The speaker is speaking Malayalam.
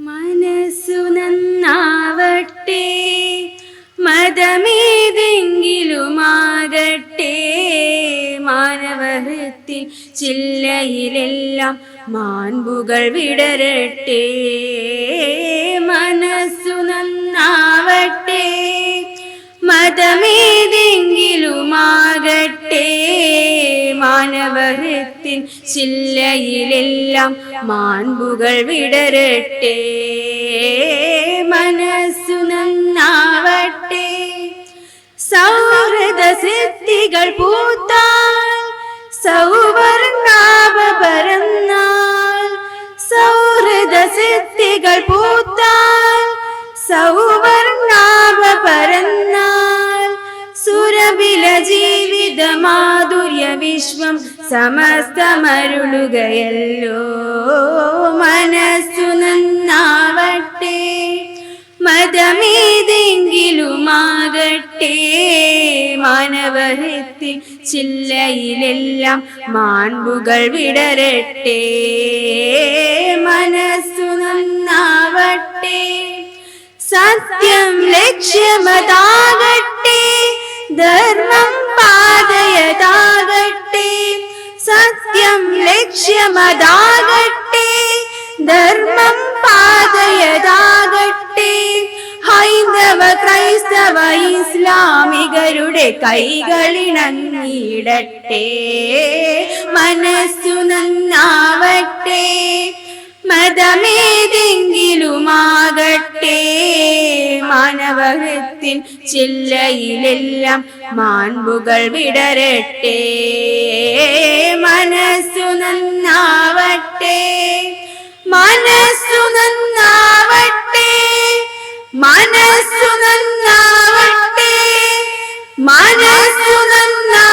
മനസ്സു നന്നാവട്ടെ മതമേതെങ്കിലുമാകട്ടെ. മാനവഹൃത്തിൽ ചില്ലയിലെല്ലാം മാൻപുകൾ വിടരട്ടെ. മനസ്സു നന്നാവട്ടെ മതമേതെങ്കിലുമാകട്ടെ. മാനവഹൃത്തിൻ ചില്ലയിലെല്ലാം മാൻപുകൾ വിടരട്ടെ. മനസ്സു നന്നാവട്ടെ. സൗഹൃദ സിദ്ധികൾ പൂത്താൽ സൗവർണാവ പരന്നാൽ. സൗഹൃദ സിദ്ധികൾ പൂത്താൽ സൗവർണാഭ വിശ്വം സമസ്തമരുളുകയല്ലോ. മനസ്സു നന്നാവട്ടെ മതമേതെങ്കിലുമാകട്ടെ. മാനവഹൃത്തിൽ ചില്ലയിലെല്ലാം മാൻപുകൾ വിടരട്ടെ. മനസ്സു നന്നാവട്ടെ സത്യം ലക്ഷ്യമതാകട്ടെ. ധർമ്മം സത്യം ലക്ഷ്യമതാകട്ടെ ധർമ്മം പാതയതാകട്ടെ. ഹൈന്ദവ ക്രൈസ്തവ ഇസ്ലാമികരുടെ കൈകളിണങ്ങിയിടട്ടെ. മനസ്സു നന്നാവട്ടെ മതമേതെങ്കിലുമാകട്ടെ. മാനവഹത്തിൻ ചില്ലയിലെല്ലാം മാൻപുകൾ വിടരട്ടെ. മനസ്സു നന്നാവട്ടെ മനസ്സു നന്നാവട്ടെ മനസ്സു നന്നാ